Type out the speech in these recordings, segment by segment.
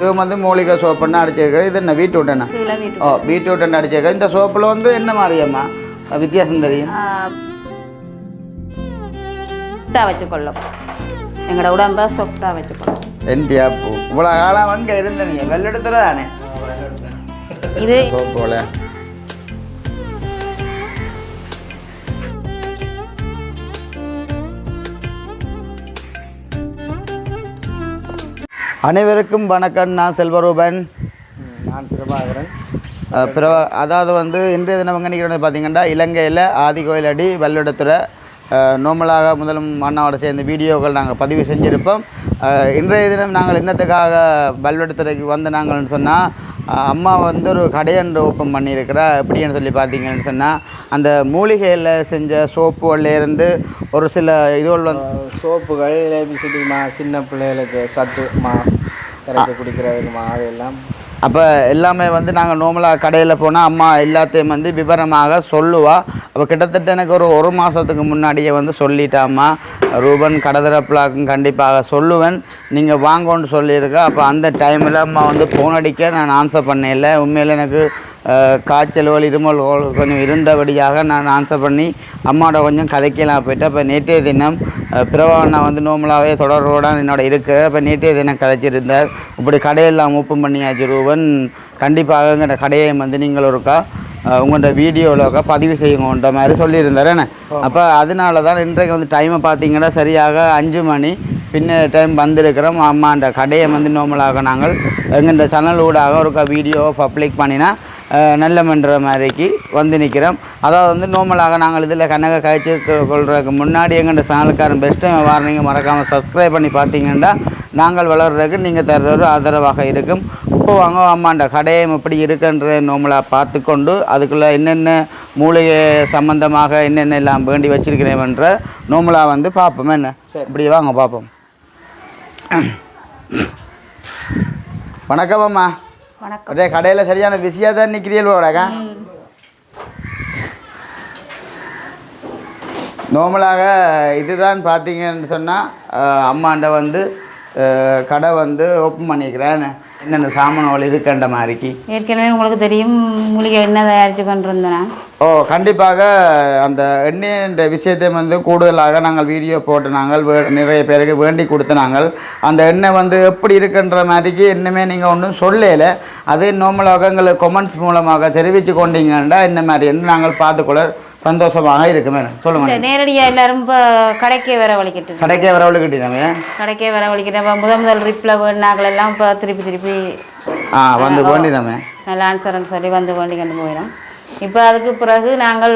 இது வந்து மூலிகை சோப்புன்னு அடிச்சிருக்கிறது இது என்ன பீட்ரூட்டண்ணா? ஓ பீட்ரூட்னு அடிச்சிருக்கிறது இந்த சோப்பில் வந்து என்ன மாதிரியம்மா? வித்தியாசம் தெரியும்? வச்சுக்கொள்ளும் எங்களோட உடம்ப சொட்டா வச்சுக்கொள்ளும் என்டியா பூ. இவ்வளோ காலம் அங்கே இருந்தீங்க வெள்ளெடுத்துல தானே? இது போல. அனைவருக்கும் வணக்கம். நான் செல்வரூபன். நான் பிரபாகரன். பிற அதாவது வந்து இன்றைய தினம் எங்கே நிற்கிறோம் பார்த்தீங்கன்னா இலங்கையில் ஆதிகோயில் அடி வெள்ளெடுத்துறை நோமலாக முதலும் அண்ணாவோட சேர்ந்த வீடியோக்கள் நாங்கள் பதிவு செஞ்சுருப்போம். இன்றைய தினம் நாங்கள் இன்னத்துக்காக வெள்ளெடுத்துறைக்கு வந்து நாங்கள்னு சொன்னால் அம்மா வந்து ஒரு கடையன்று ஓப்பன் பண்ணியிருக்கிறா. எப்படின்னு சொல்லி பார்த்தீங்கன்னு சொன்னால் அந்த மூலிகையில் செஞ்ச சோப்புகள்லேருந்து ஒரு சில இதுகள் வந்து சோப்புகள் ஏபிசிடி சின்ன பிள்ளைகளுக்கு சத்து மா கரைச்சி குடிக்கிறதுமா அதெல்லாம் அப்போ எல்லாமே வந்து நாங்கள் நார்மலாக கடையில் போனால் அம்மா எல்லாத்தையும் வந்து விவரமாக சொல்லுவாள் அப்போ கிட்டத்தட்ட எனக்கு ஒரு ஒரு மாதத்துக்கு முன்னாடியே வந்து சொல்லிட்டாம்மா ரூபன் கடதரப்பிலாக்கும் கண்டிப்பாக சொல்லுவேன். நீங்கள் வாங்கன்னு சொல்லியிருக்கா அப்போ அந்த டைமில் அம்மா வந்து ஃபோன் அடிக்க நான் ஆன்சர் பண்ணல உண்மையில் எனக்கு காய்ச்சல் வலி இருமல் ஓ- கொஞ்சம் இருந்தபடியாக நான் ஆன்சர் பண்ணி அம்மாவோட கொஞ்சம் கதைக்கலாம் போயிட்டு அப்போ நேற்றைய தினம் அஹ், பிரபாவண்ணா வந்து நோமலாகவே தொடர்போட என்னோட இருக்கு. அப்போ நேற்றைய தினம் கதைச்சிருந்தார். இப்படி கடையெல்லாம் ஓப்பன் பண்ணியாச்சு ரூபன். கண்டிப்பாக இந்த கடையை வந்து நீங்கள் ஒருக்கா உங்களோட வீடியோவில் பதிவு செய்யுங்கன்ற மாதிரி சொல்லியிருந்தார். என்ன? அப்போ அதனால தான் இன்றைக்கு வந்து டைமை பார்த்தீங்கன்னா சரியாக அஞ்சு மணி. பின்ன டைம் வந்திருக்கிறோம். அம்மா அந்த கடையை வந்து நோமலாக நாங்கள் எங்கள்ட சேனல் ஊடாக ஒருக்கா வீடியோ பப்ளிக் பண்ணினா அஹ், நல்ல மன்ற மாதிரிக்கு வந்து நிற்கிறோம் அதாவது வந்து நோமலாக நாங்கள் இதில் கனக காய்ச்சி கொள்றதுக்கு முன்னாடி எங்கள்ட சேனலுக்காரன் பெஸ்ட்டு வாரணிங்க மறக்காமல் சப்ஸ்கிரைப் பண்ணி பார்த்தீங்கன்னா நாங்கள் வளர்றதுக்கு நீங்கள் தர்ற ஒரு ஆதரவாக இருக்கும். இப்போ வாங்க அம்மாண்ட கடையம் எப்படி இருக்குன்ற நோமலாக பார்த்து கொண்டு அதுக்குள்ளே என்னென்ன மூலிகை சம்பந்தமாக என்னென்ன எல்லாம் வேண்டி வச்சிருக்கிறேன்ன்ற நோமலாக வந்து பார்ப்போம். என்ன? இப்படி வாங்க பார்ப்போம். வணக்கம் அம்மா. வணக்கம். அப்படியே கடையில் சரியான பிஸியாக தான் நிற்கிறீர்கள் போடாக்கா நார்மலாக இதுதான் பார்த்தீங்கன்னு சொன்னால் அம்மாண்ட வந்து கடை வந்து ஓப்பன் பண்ணிக்கிறேன் என்னென்ன சாமான்கள் இருக்குன்ற மாதிரிக்கு? ஏற்கனவே உங்களுக்கு தெரியும் மூலிகை எண்ணெய் தயாரித்து கொண்டிருந்தேன். ஓ கண்டிப்பாக அந்த எண்ணெய்ன்ற விஷயத்தை வந்து கூடுதலாக நாங்கள் வீடியோ போட்டு நாங்கள் நிறைய பேருக்கு வேண்டி கொடுத்து நாங்கள் அந்த எண்ணெய் வந்து எப்படி இருக்குன்ற மாதிரிக்கு இன்னுமே நீங்கள் ஒன்றும் சொல்லல. அதே நார்மலாக எங்களுக்கு கொமெண்ட்ஸ் மூலமாக தெரிவித்து கொண்டீங்கன்னா இந்த மாதிரி நாங்கள் பார்த்துக்கொள்ள சந்தோஷமாக இருக்குமே. சொல்லுங்க. இல்லை நேரடியாக எல்லாரும் இப்போ கடைக்கே வர வலிக்கிட்டு கடைக்கே வரவழைக்கிட்டீங்க கடைக்கே வர வலிக்கிட்டு இப்போ முதல் முதல் ரிப்பில் வேணாங்கள் எல்லாம் இப்போ திருப்பி திருப்பி ஆ வந்து வேண்டிதாமே நல்ல ஆன்சர்னு சொல்லி வந்து வேண்டி கொண்டு போயிடும். இப்போ அதுக்கு பிறகு நாங்கள்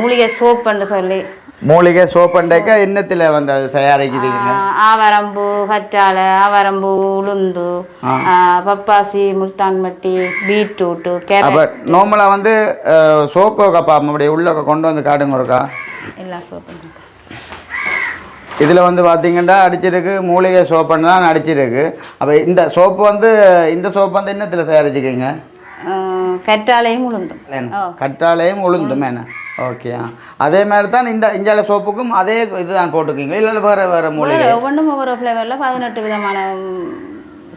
மூலிகை சோப்புன்னு சொல்லி மூலிகை சோப்பண்டைக்க எண்ணத்தில் வந்து அது தயாரிக்கிறீங்க? ஆவாரம்பூ கற்றாழை ஆவாரம்பூ உளுந்து பப்பாசி முல்தான்மட்டி பீட்ரூட்டு அப்போ கேரட் நார்மலாக வந்து சோப்பு கப்பா அப்படியே உள்ள கொண்டு வந்து காட்டுங்க ஒருக்கா. எல்லா இருக்கு. இதில் வந்து பார்த்தீங்கன்னா அடிச்சிருக்கு மூலிகை சோப்புன்னு தான் அடிச்சிருக்கு. அப்போ இந்த சோப்பு வந்து இந்த சோப்பு வந்து என்னத்தில் தயாரிச்சுக்கீங்க ஆஹ் கற்றாழையும் உளுந்தும். ஓ. கற்றாழையும் உளுந்தும் என்ன? ஓகே அதே மாதிரி தான் இந்த இஞ்சால சோப்புக்கும் அதே இதுதான் போட்டுக்கீங்களா இல்லை வேறு வேறு மூலிகை? ஒவ்வொரு- ஒவ்வொன்றும் ஒவ்வொரு ஃப்ளேவரில் பதினெட்டு விதமான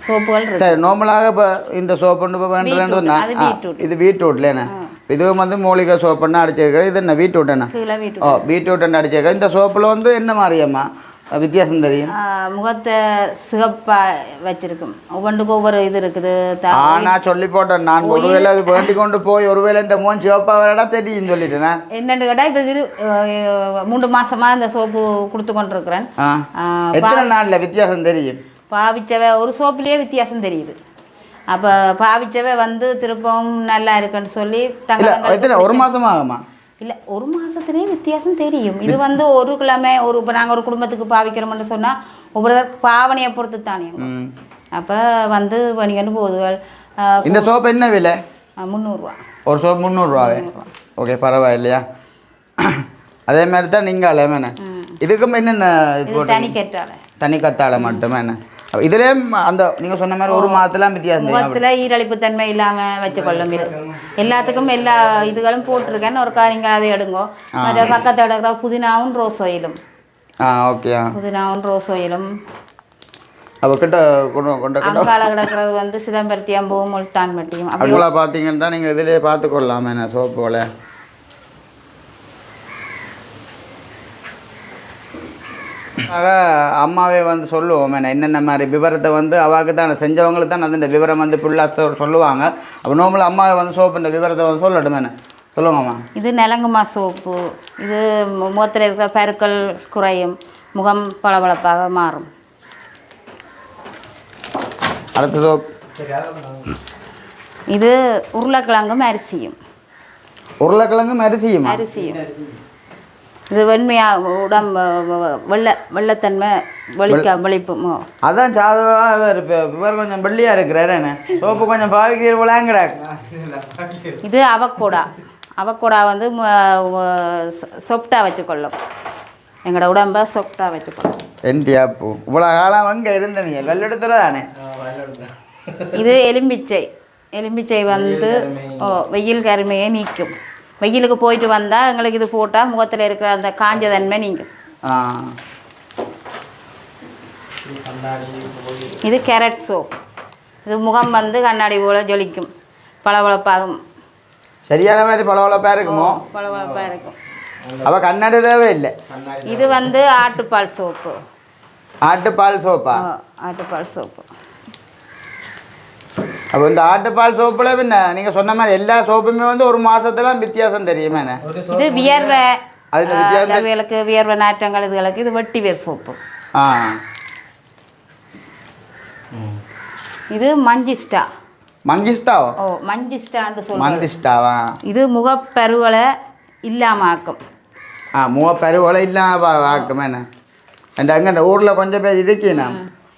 சோப்புகள் சரி நார்மலாக இப்போ இந்த சோப்புன்னு இப்போ ஆ, பீட்ரூட். இது பீட்ரூட்ல என்ன? இதுவும் வந்து மூலிகை சோப்புன்னு அடிச்சிருக்கிறது இது என்ன பீட்ரூட் என்ன? ஓ பீட்ரூட்னு அடிச்சிருக்கிறது? இந்த சோப்பில் வந்து என்ன மாதிரியம்மா வித்தியாசம் தெரியும். முகத்தை சிகப்பா வச்சிருக்கும். ஒவ்வொன்றுக்கும் ஒவ்வொரு இது இருக்குது. நான் சொல்லி போட்டேன். நான் ஒருவேளை அது வேண்டி கொண்டு போய் ஒருவேளை இந்த மோன் சிவப்பா வரடா தெரியும் சொல்லிட்டேன். என்னன்னு கேட்டால் இப்போ ஆஹ் மூன்று மாசமா இந்த சோப்பு கொடுத்து கொண்டிருக்கிறேன். எத்தனை நாளில் வித்தியாசம் தெரியும்? பாவிச்சவ ஒரு சோப்புலேயே வித்தியாசம் தெரியுது. அப்போ பாவிச்சவ வந்து திருப்பவும் நல்லா இருக்குன்னு சொல்லி தங்க ஒரு மாதம் ஆகுமா? இல்லை ஒரு மாசத்துலயே வித்தியாசம் தெரியும். இது வந்து ஒரு கிழமை ஒரு இப்போ நாங்கள் ஒரு குடும்பத்துக்கு பாவிக்கிறோம்னு சொன்னால் ஒவ்வொரு பாவனையை பொறுத்து தானே அப்போ வந்து வணிகன்னு போகுதுகள் இந்த சோப்பு என்ன விலை? முந்நூறுரூவா ஒரு சோப்பு முந்நூறுரூவாவே? ஓகே பரவாயில்லையா? அதே மாதிரி தான் நீங்கள் அலையமேண்ணே இதுக்கும் என்னென்ன தனி கேட்டால தனி கத்தாழை மட்டுமே என்ன? இதுலயும் அந்த நீங்கள் சொன்ன மாதிரி ஒரு மாதத்துலாம் வித்தியாசம் முகத்தில் ஈரழிப்பு தன்மை இல்லாமல் வச்சுக்கொள்ளும் இது. எல்லாத்துக்கும் எல்லா இதுகளும் போட்டிருக்கேன்னு ஒரு நீங்கள் அதை எடுங்கோ. மற்ற பக்கத்தில் எடுக்கிற புதினாவும் ரோஸ் ஆயிலும் ஆ ஓகே. புதினாவும் ரோஸ் ஆயிலும் அவ கிட்ட கொண்டு கொண்ட கிட்ட அங்கால கிடக்கிறது வந்து சிதம்பரத்தி அம்பும் முல்தான் மட்டியும் அவங்களா பார்த்தீங்கன்னா நீங்கள் இதிலே பார்த்து கொள்ளலாமே என்ன சோப்புகளை ஆக அம்மாவே வந்து சொல்லுவோம் என்ன என்னென்ன மாதிரி விவரத்தை வந்து அவாக்கு தான் செஞ்சவங்களுக்கு தான் அந்த விவரம் வந்து ஃபுல்லாக சொல்லுவாங்க. அப்போ நோம்பல அம்மாவை வந்து சோப்புன்ற விவரத்தை வந்து சொல்லட்டும் என்ன? சொல்லுங்கம்மா இது நலங்குமா சோப்பு. இது முகத்தில் இருக்கிற பருக்கள் குறையும். முகம் பளபளப்பாக மாறும். அடுத்த சோப். இது உருளைக்கிழங்கும் அரிசியும். உருளைக்கிழங்கு அரிசியுமா? அரிசியும். இது வெண்மையா உடம்பு வெள்ளை வெள்ளத்தன்மை வெளிக்க வெளிப்பும் அதான் சாதவாக இவர் இப்போ இவர் கொஞ்சம் வெள்ளியாக இருக்கிறாரு என்ன? சோப்பு கொஞ்சம் பாவிக்கிற விளாங்கடா இது அவக்கோடா. அவக்கோடா வந்து சொப்டா வச்சுக்கொள்ளும். எங்களோட உடம்ப சொப்டா வச்சுக்கொள்ளும். என்டியா பூ இவ்வளோ காலம் அங்கே இருந்த நீ வெள்ளெடுத்துல தானே? இது எலும்பிச்சை. எலும்பிச்சை வந்து ஓ வெயில் கருமையை நீக்கும். வெயிலுக்கு போயிட்டு வந்தால் எங்களுக்கு இது போட்டால் முகத்தில் இருக்கிற அந்த காஞ்ச தன்மை நீங்கும். ஆ. இது கேரட் சோப். இது முகம் வந்து கண்ணாடி போல ஜொலிக்கும். பளபளப்பாகும். சரியான மாதிரி பளபளப்பாக இருக்குமோ? பளபளப்பாக இருக்கும். அவள் கண்ணாடி தேவை இல்லை. இது வந்து ஆட்டுப்பால் சோப்பு. ஆட்டுப்பால் சோப்பா? ஆட்டுப்பால் சோப்பு. அப்போ இந்த ஆட்டுப்பால் சோப்பில் பின்ன நீங்கள் சொன்ன மாதிரி எல்லா சோப்புமே வந்து ஒரு மாசத்துல வித்தியாசம் தெரியுமே என்ன? இது வியர்வை. அது இந்த வித்தியாசம் தெரி- தவிகளுக்கு வியர்வை நாற்றங்கள் இதுகளுக்கு இது வெட்டி வேர் சோப்பு. ஆ. இது மஞ்சிஸ்டா. மங்கிஸ்டாவோ ஓ மஞ்சிஸ்டான்னு சொல்லுவாங்க மந்திஸ்டாவா இது முகப்பருவலை இல்லாம ஆக்கும் ஆ மூவ பருவலை இல்லாம வாக்குமே என்ன? அந்த அங்கே இந்த ஊரில் கொஞ்சம் பேர் இருக்கேன்?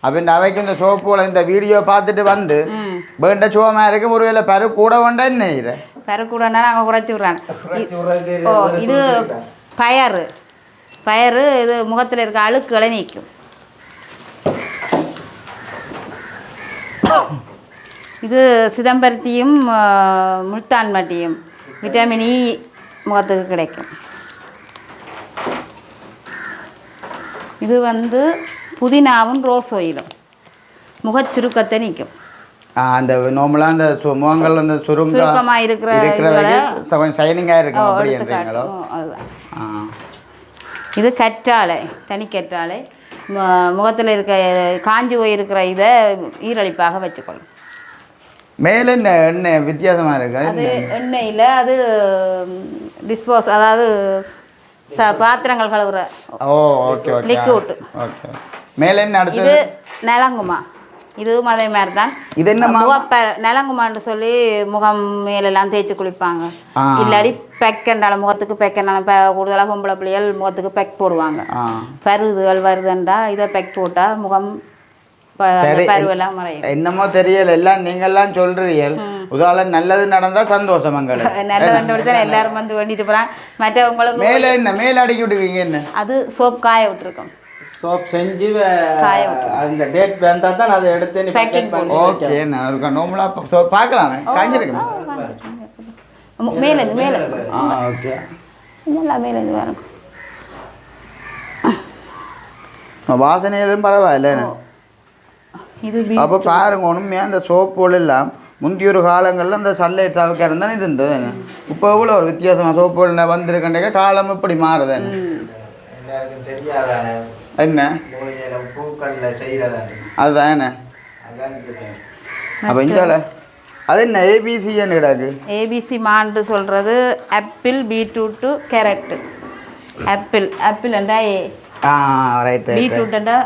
அப்போ இந்த அவைக்கு இந்த சோப்புல இந்த வீடியோ பார்த்துட்டு வந்து ம். வேண்ட சோமா இருக்கும் ஒருவேளை பரு கூட வேண்டா என்ன இது பெறக்கூடனா நாங்கள் குறைச்சி விட்றாங்க ஓ இது பயறு பயறு இது முகத்தில் இருக்க அழுக்குகளை நீக்கும் இது சிதம்பரத்தியும் முல்தான் மட்டியும் விட்டமின் இ முகத்துக்கு கிடைக்கும் இது வந்து புதினாவும் ரோஸ் ஆயிலும் முகச்சுருக்கத்தை நீக்கும் ஆ, அந்த நார்மலாக அந்த முகங்கள் அந்த சுருங்க சுருக்கமா இருக்கிற ஓ, இருக்கும் அப்படி எடுத்து என்றீங்களோ? காட்டும். அதுதான். ஆ. இது கற்றாழை தனி கற்றாழை. முகத்தில் இருக்க காஞ்சி போய் இருக்கிற இதை ஈரழிப்பாக வச்சுக்கொள்ளும். மேலே என்ன எண்ணெய் வித்தியாசமாக இருக்கு? அது எண்ணெயில் அது டிஸ்போஸ் அதாவது ச பாத்திரங்கள் கழுவுற ஓ ஓகே லிக்விட் ஓகே. மேலே என்ன இது அடுத்தது நலங்குமா? இதுவும் அதே மாதிரி தான் இது முகப்ப நலங்குமான்னு சொல்லி முகம் மேலெல்லாம் தேய்ச்சி குளிப்பாங்க. இல்லாடி பெக்கண்டால முகத்துக்கு பெக்கண்டால கூடுதலாக பொம்பளை பிள்ளைகள் முகத்துக்கு பெக் போடுவாங்க. பருதுகள் வருதுண்டா இதை பெக் போட்டால் முகம் என்னமோ தெரியல எல்லாம் நீங்கெல்லாம் சொல்றீங்க உதாரணம் நல்லது நடந்தா சந்தோஷம் எங்களுக்கு நல்ல கண்டுபிடிச்சா எல்லாரும் வந்து வேண்டிட்டு போகிறாங்க மற்றவங்களுக்கு மேலே என்ன? மேலே அடிக்கி விடுவீங்க என்ன? அது சோப் காய விட்டுருக்கோம். சோப் செஞ்சு அந்த டேட் வந்தா தான் அதை எடுத்து நீ packet பண்ணி ஓகே நான் இருக்கா நார்மலாக பார்க்கலாமே. காஞ்சிருக்குமே? மேலே மேலே. ஆ ஓகே நல்லா மேலே வரும். வாசனையிலும் பரவாயில்ல. இது அப்போ பாருங்க உண்மையாக அந்த சோப்புகள் எல்லாம் முந்தைய ஒரு காலங்களில் அந்த சன்லைட் சவுக்காரம் தானே இருந்தது? இப்போ எவ்வளோ ஒரு வித்தியாசமாக சோப்புகள் வந்திருக்கேன் காலம் இப்படி மாறுது. என்ன? அதுதான் என்ன? அப்போ இந்தியாவில் அது என்ன? ஏபிசின்னு கிடாக்கு ஏபிசி மாண்டு சொல்கிறது apple beetroot carrot apple apple என்றா ஏ ஆ ரைட் ரைட் பீட்ரூட் என்றா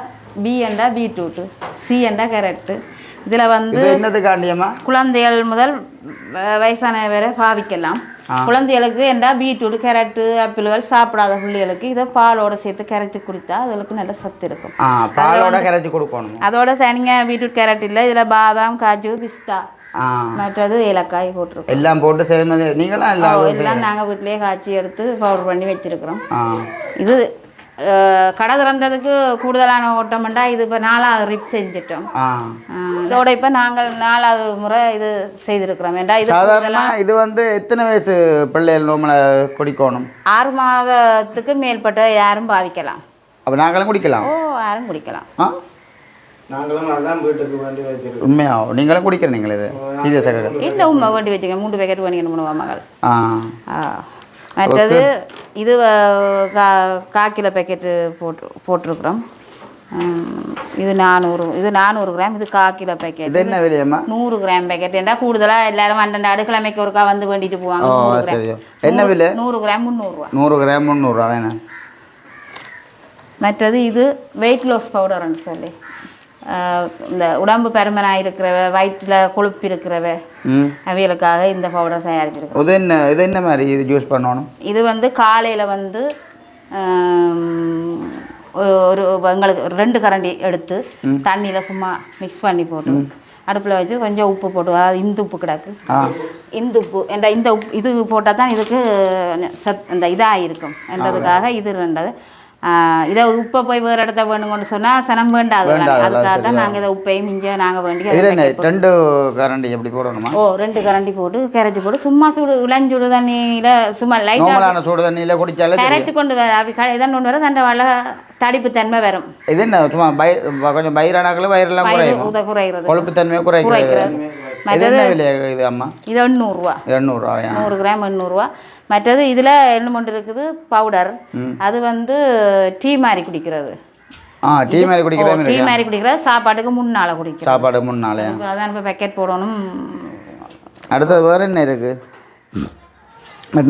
பி என்றா பீட்ரூட்டு சி என்றா கேரட்டு இதில் வந்து என்னதுக்காண்டியம்மா? குழந்தைகள் முதல் வயசான வரை பாவிக்கலாம். குழந்தைகளுக்கு என்றா பீட்ரூட் கேரட்டு ஆப்பிள்கள் சாப்பிடாத பிள்ளைகளுக்கு இதை பாலோட சேர்த்து கரைச்சி குடித்தா அதுகளுக்கு நல்ல சத்து இருக்கும். பாலோட கரைச்சி கொடுக்கணும். அதோட தனியாக பீட்ரூட் கேரட் இல்லை இதில் பாதாம் காஜு பிஸ்தா மற்றது ஏலக்காய் போட்டிருக்கோம். எல்லாம் போட்டு செய்யும்போது நீங்களாம் எல்லாம் நாங்கள் வீட்டிலேயே காய்ச்சி எடுத்து பவுடர் பண்ணி வச்சிருக்கிறோம். இது கடை திறந்ததுக்கு கூடுதலான ஓட்டம்ண்டா இது இப்போ நாலாவது ரிப் செஞ்சிட்டோம். இதோட இப்போ நாங்கள் நாலாவது முறை இது செய்திருக்கிறோம். ஏண்டா இது சாதாரணமாக இது வந்து எத்தனை வயசு பிள்ளைகள் நம்மளை குடிக்கணும்? ஆறு மாதத்துக்கு மேற்பட்ட யாரும் பாவிக்கலாம். அப்போ நாங்களும் குடிக்கலாம். ஓ யாரும் குடிக்கலாம். ஆ? நாங்களும் அதுதான் வீட்டுக்கு வேண்டி வச்சிருக்கோம் உண்மையா? நீங்களும் குடிக்கிறீங்களே இது? சீரியஸாக இல்லை உண்மை வேண்டி வச்சுங்க மூன்று பேக்கெட் பண்ணிக்கணும் மகள் ஆ. ஆ. மற்றது இது கா கிலோ பேக்கெட்டு போட்டு போட்டிருக்குறோம். இது நானூறு இது நானூறு கிராம் இது கா கிலோ பேக்கெட் இது என்ன விலையம்மா? நூறு கிராம் பேக்கெட் ஏன்னா கூடுதலாக எல்லாரும் அந்தந்த அடுக்கிழமைக்கு ஒருக்கா வந்து வேண்டிட்டு போவாங்க. என்ன விலை? நூறு கிராம் முந்நூறுரூவா நூறு கிராம் முந்நூறுரூவா வேணும். மற்றது இது வெயிட் லாஸ் பவுடர்னு சொல்லி. இந்த உடம்பு பருமனாக இருக்கிறவ வயிற்றில் கொழுப்பு இருக்கிறவ அவைகளுக்காக இந்த பவுடர் தயாரிச்சிருக்கோம் இது என்ன இது என்ன மாதிரி இது ஜூஸ் பண்ணணும்? இது வந்து காலையில் வந்து ஒரு எங்களுக்கு ரெண்டு கரண்டி எடுத்து தண்ணியில் சும்மா மிக்ஸ் பண்ணி போட்டு அடுப்பில் வச்சு கொஞ்சம் உப்பு போட்டு அதாவது இந்து உப்பு கிடக்கு. இந்து உப்பு என்ற இந்த உப்பு இது போட்டால் தான் இதுக்கு சத் இந்த இதாக இருக்கும் என்றதுக்காக இது ரெண்டது. ஆஹ் இதை உப்பை போய் வேறு இடத்த வேணுங்கன்னு சொன்னால் சனம் வேண்டாது. அதுக்காக தான் நாங்கள் இதை உப்பையும் மிஞ்ச நாங்கள் வேண்டி ரெண்டு கரண்டி எப்படி போடணுமா? ஓ ரெண்டு கரண்டி போட்டு கரைச்சி போட்டு சும்மா சுடு இளஞ்சுடு தண்ணியில் சும்மா லைட்டாக சூடு தண்ணியில் குடிச்சாலே தெரியும். கரைச்சி கொண்டு வர அப்படி இதான் கொண்டு வர தண்டை வள தடிப்பு தன்மை வரும். இது என்ன சும்மா பை கொஞ்சம் பயிரானாக்களும் வயிறெல்லாம் குறையும்? கொழுப்பு தன்மையை குறைக்கிறது குறைக்கிறது. இது அம்மா? இது எண்ணூறுரூவா எண்ணூறுரூவாயா நூறு கிராம் எண்ணூறுரூவா மற்றது இதில் என்ன ஒன்று இருக்குது? பவுடர். அது வந்து டீ மாதிரி குடிக்கிறது. ஆ டீ மாதிரி குடிக்கிற மாதிரி டீ? மாதிரி குடிக்கிறது. சாப்பாட்டுக்கு முன்னால் குடிக்கிறது. சாப்பாடு முன்னாலே அதான் இப்போ பேக்கெட் போடணும். அடுத்தது வேறு என்ன இருக்குது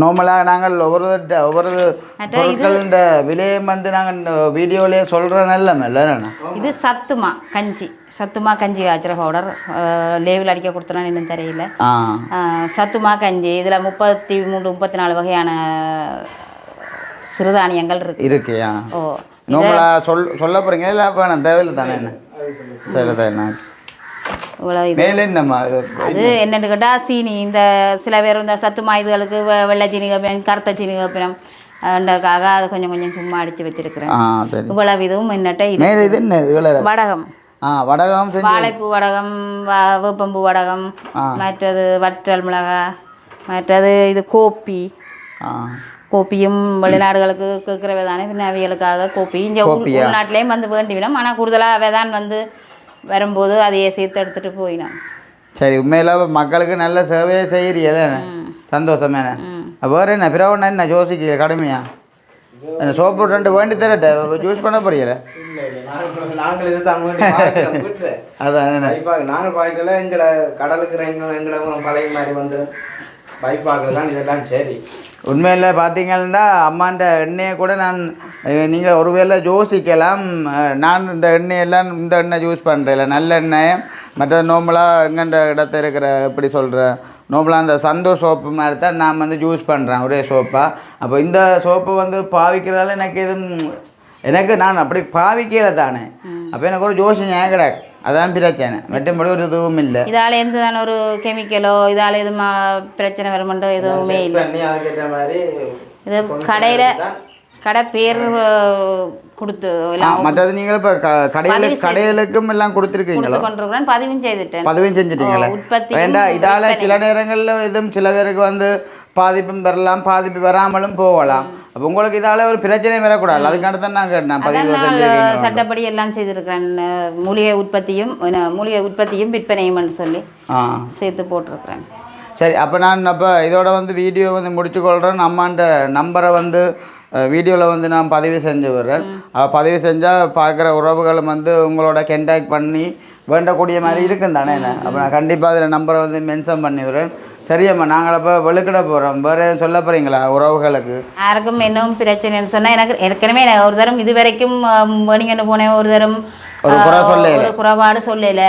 நார்மலாக நாங்கள் ஒவ்வொரு ஒவ்வொரு பொருட்களின் விலையும் வந்து நாங்கள் வீடியோலேயே சொல்கிற நல்ல இது சத்துமா கஞ்சி. சத்துமா கஞ்சி காய்ச்சிற பவுடர் லேவில் அடிக்க கொடுத்தனா இன்னும் தெரியல. சத்துமா கஞ்சி இதில் முப்பத்தி மூணு முப்பத்தி நாலு வகையான சிறுதானியங்கள் இருக்கு. இருக்கியா ஓ நார்மலாக சொல் சொல்ல போகிறீங்க இல்லை வேணாம் தேவையில்லை தானே? என்ன சரி தான் என்ன இவ்வளோ இது. அது என்னென்னு கேட்டால் சீனி இந்த சில பேர் இந்த சத்துமா இதுகளுக்கு வெ- வெள்ளை சீனி கப்பினம் கருத்த சீனி கப்பினம் அதுக்காக அது கொஞ்சம் கொஞ்சம் சும்மா அடித்து வச்சிருக்கிறேன். இவ்வளவு இதுவும் என்னட்ட இது என்ன? வடகம். வடகம் வாழைப்பூ வடகம் வேப்பம்பூ வடகம் மற்றது வற்றல் மிளகாய் மற்றது இது கோப்பி. கோப்பியும் வெளிநாடுகளுக்கு கேட்குறவே தானே பின்ன அவிகளுக்காக கோப்பி. இங்கே உள்நாட்டிலையும் வந்து வேண்டிவிடும். ஆனால் கூடுதலாக அவை தான் வந்து வரும்போது அதையே சேர்த்து எடுத்துகிட்டு போயினோம். சரி உண்மையில மக்களுக்கு நல்ல சேவையை செய்கிறீல சந்தோஷமே வேறு என்ன? பிறகு என்ன யோசிக்க கடுமையா? என்ன சோப்பு ரெண்டு வேண்டி தரட்ட? ஜூஸ் பண்ண போறீங்களே? நாங்கள் இது தான் அதான் நாங்கள் பார்க்கல எங்கட கடலுக்கு எங்க எங்கட பழைய மாதிரி வந்து இதெல்லாம் சரி. உண்மையில் பார்த்தீங்கன்னா அம்மாண்ட எண்ணெயை கூட நான் நீங்கள் ஒருவேளை யோசிக்கலாம். நான் இந்த எண்ணெயெல்லாம் இந்த எண்ணெய் யூஸ் பண்ணுறேன் நல்ல எண்ணெய். மற்ற நோம்பலாக எங்கண்ட இடத்த இருக்கிற எப்படி சொல்கிறேன் நோம்பலாக அந்த சந்தோஷ் சோப்பு மாதிரி தான் நான் வந்து யூஸ் பண்ணுறேன் ஒரே சோப்பாக அப்போ இந்த சோப்பு வந்து பாவிக்கிறதால எனக்கு எதுவும் எனக்கு நான் அப்படி பாவிக்கல தானே. அப்போ எனக்கு ஒரு யோசனை கிடையாது அதான் பிரச்சனை. மற்றபடி ஒரு இதுவும் இல்லை. இதால் எந்த தான ஒரு கெமிக்கலோ இதால் எதுவும் ம- பிரச்சனை வருமெண்டோ எதுவுமே இல்லை. இது கடையில் கடை பேர் கொடுத்து மற்றது நீங்கள் இப்போ கடையில் கடைகளுக்கும் எல்லாம் கொடுத்துருக்கீங்களோ? கொடுத்து கொண்டிருக்கிறேன். பதிவும் செய்துட்டேன். பதிவும் செஞ்சிட்டீங்களா? வேண்டாம் இதால சில நேரங்களில் இதுவும் சில பேருக்கு வந்து பாதிப்பும் பெறலாம் பாதிப்பு வராமலும் போகலாம். அப்போ உங்களுக்கு இதால ஒரு பிரச்சனை வரக்கூடாது. அதுக்கான தான் நான் கேட்டேன் பதிவு சட்டப்படி எல்லாம் செய்திருக்கிறேன். அஹ், மூலிகை உற்பத்தியும் மூலிகை உற்பத்தியும் விற்பனையும் சொல்லி சேர்த்து போட்டிருக்கிறேன். சரி அப்போ நான் அப்போ இதோட வந்து வீடியோ வந்து முடிச்சுக்கொள்கிறேன் அம்மாண்ட நம்பரை வந்து வீடியோவில் வந்து நான் பதிவு செஞ்சு விடுறேன். பதிவு செஞ்சால் பார்க்குற உறவுகளும் வந்து உங்களோட கென்டாக்ட் பண்ணி வேண்டக்கூடிய மாதிரி இருக்கும் தானே என்ன? அப்போ நான் கண்டிப்பாக அதில் நம்பரை வந்து மென்ஷன் பண்ணி விடுறேன். சரியம்மா நாங்கள் அப்போ வெளுக்கிட போகிறோம் வேறு சொல்ல போகிறீங்களா உறவுகளுக்கு? யாருக்கும் இன்னும் பிரச்சனைன்னு சொன்னால் எனக்கு ஏற்கனவே ஒரு தரம் இது வரைக்கும் வணிகன்னு போனேன் ஒரு தரம் ஒரு குறை சொல்லல. குறைபாடு சொல்லல.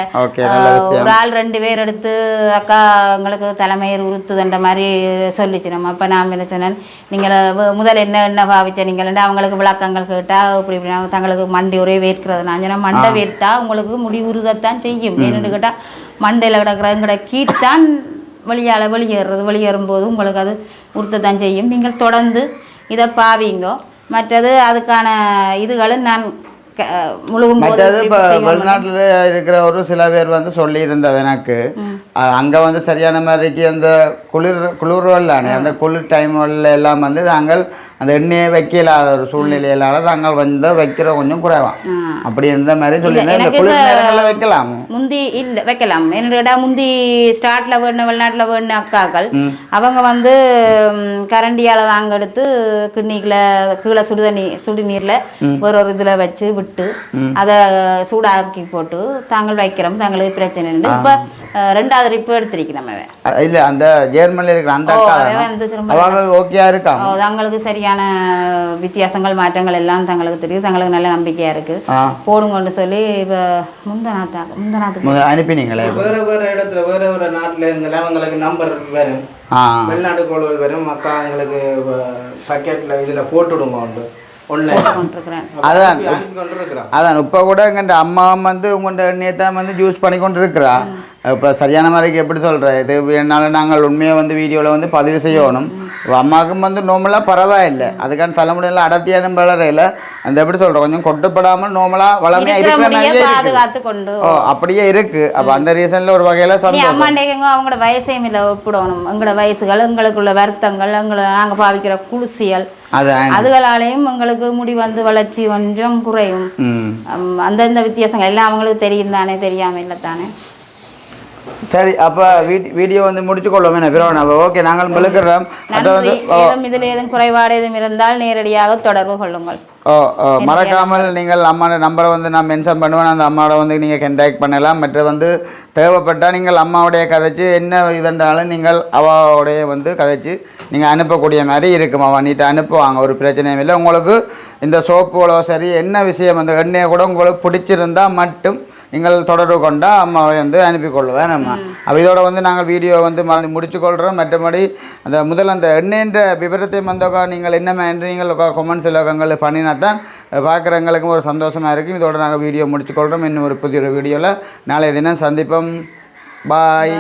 ஒரு ஆள் ரெண்டு பேர் எடுத்து அக்கா எங்களுக்கு தலைமையர் உறுத்துதுன்ற மாதிரி சொல்லிச்சு. நம்ம அப்போ நான் என்ன சொன்னேன் நீங்கள் முதல் என்ன என்ன பாவிச்ச நீங்கள் அவங்களுக்கு விளக்கங்கள் கேட்டால் இப்படி இப்படி தங்களுக்கு மண்டி ஒரே வேர்க்கிறது. நான் சொன்னேன் மண்டை வேர்த்தா உங்களுக்கு முடி உருகத்தான் செய்யும். ஏன்னு கேட்டால் மண்டையில் கிடக்கிற எங்கட கீட்டான் வெளியால் வெளியேறுறது. வெளியேறும்போது உங்களுக்கு அது உறுத்தத்தான் செய்யும். நீங்கள் தொடர்ந்து இதை பாவிங்கோ. மற்றது அதுக்கான இதுகளும் நான் முழுகும் மற்றது இப்போ. வெளிநாட்டில் இருக்கிற ஒரு சில பேர் வந்து சொல்லியிருந்தவ எனக்கு அங்கே வந்து சரியான மாதிரிக்கு அந்த குளிர் குளிர்வல்லானே அந்த குளிர் டைம்ல எல்லாம் வந்து நாங்கள் அந்த எண்ணெயை வைக்கலாத ஒரு சூழ்நிலையிலால தாங்கள் வந்து வைக்கிற கொஞ்சம் குறைவாம். அப்படி இந்த மாதிரி சொல்லியிருந்தேன். இந்த குளிர் நேரங்களில் வைக்கலாம். முந்தி இல்ல வைக்கலாம். என்னடா முந்தி ஸ்டார்ட்ல வேணும் வெளிநாட்டுல வேணும் அக்காக்கள். அவங்க வந்து கரண்டியால தாங்க எடுத்து கிண்ணிக்குள்ள கீழே சுடுதண்ணி சுடுநீர்ல ஒரு ஒரு இதுல வச்சு விட்டு அதை சூடாக்கி போட்டு தாங்கள் வைக்கிறோம். தாங்களுக்கு பிரச்சனை இல்லை. இப்ப ரெண்டாவது ரிப்பு எடுத்திருக்கோம் நம்ம. இல்ல அந்த ஜெர்மனில இருக்கிற அந்த அவங்க ஓகேயா இருக்கா தங்களுக்கு சரியான வித்தியாசங்கள் மாற்றங்கள் எல்லாம் தங்களுக்கு தெரியும். தங்களுக்கு நல்ல நம்பிக்கையா இருக்கு. போடுங்கன்னு சொல்லி இப்போ முந்தநாத்தா முந்தநாத்துக்கு அனுப்பினீங்களே? வேற வேற இடத்துல வேற வேற நாட்டுல இருந்தாலும் அவங்களுக்கு நம்பர் வரும். வெளிநாட்டு கோள்கள் வரும். மக்கா அவங்களுக்கு பக்கெட்ல இதுல போட்டுடுங்க உண்டு. அதான் அதான் இப்போ கூட எங்கள்கிட்ட அம்மா வந்து உங்கள்கிட்ட தான் வந்து ஜூஸ் பண்ணி கொண்டு இருக்கிறா இப்போ சரியான மாதிரிக்கு எப்படி சொல்கிற இது வேணாலும் நாங்கள் உண்மையை வந்து வீடியோவில் வந்து பதிவு செய்யணும். அம்மாவுக்கும் வந்து நோமலாக பரவாயில்லை. அதுக்கான தலைமுறையில் அடர்த்தியான வளரையில் அந்த எப்படி சொல்கிறோம் கொஞ்சம் கொட்டுப்படாமல் நோமலாக வளமையாக இருக்கிற மாதிரியே ஓ அப்படியே இருக்கு. அப்போ அந்த ரீசனில் ஒரு வகையில் சந்தோஷம். அம்மாண்டேங்க அவங்களோட வயசையும் இல்லை ஒப்பிடணும். எங்களோட வயசுகள் எங்களுக்குள்ள வருத்தங்கள் எங்களை நாங்கள் பாவிக்கிற குளிசியல் அதுகளாலேயும் எங்களுக்கு முடி வந்து வளர்ச்சி கொஞ்சம் குறையும். அந்தந்த வித்தியாசங்கள். எல்லாம் அவங்களுக்கு தெரியும் தானே தெரியாம இல்லை தானே. சரி அப்போ வீடியோ வந்து முடிச்சு கொள்வோம் என்ன பிறகு நம்ம ஓகே நாங்கள் ஏதும் இதில் ஏதும் குறைபாடு எதுவும் இருந்தால் நேரடியாக தொடர்பு கொள்ளுங்கள். ஓ மறக்காமல் நீங்கள் அம்மாவோட நம்பரை வந்து நான் மென்ஷன் பண்ணுவேன். அந்த அம்மாவோட வந்து நீங்கள் கண்டாக்ட் பண்ணலாம். மற்ற வந்து தேவைப்பட்டால் நீங்கள் அம்மாவுடைய கதைச்சு என்ன இதுன்றாலும் நீங்கள் அவாவுடைய வந்து கதைச்சு நீங்கள் அனுப்பக்கூடிய மாதிரி இருக்கும். அவன் நீட்டு அனுப்புவாங்க ஒரு பிரச்சனையும் இல்லை. உங்களுக்கு இந்த சோப்புகளோ சரி என்ன விஷயம் அந்த எண்ணெயை கூட உங்களுக்கு பிடிச்சிருந்தா மட்டும் நீங்கள் தொடர்பு கொண்டா அம்மாவை வந்து அனுப்பி கொள்ளுவேன் நம்ம அப்போ இதோட வந்து நாங்கள் வீடியோ வந்து மறு முடிச்சு கொள்கிறோம் மற்றபடி அந்த முதல்ல அந்த எண்ணெய்ன்ற விவரத்தை வந்தோக்கா நீங்கள் என்ன என்று நீங்கள் கொமெண்ட்ஸ் இலக்கங்கள் பண்ணினா தான் பார்க்குறவங்களுக்கும் ஒரு சந்தோஷமாக இருக்கும். இதோட நாங்கள் வீடியோ முடிச்சு கொள்கிறோம் இன்னும் ஒரு புதிய வீடியோவில் நாளைய தினம் சந்திப்போம். பாய்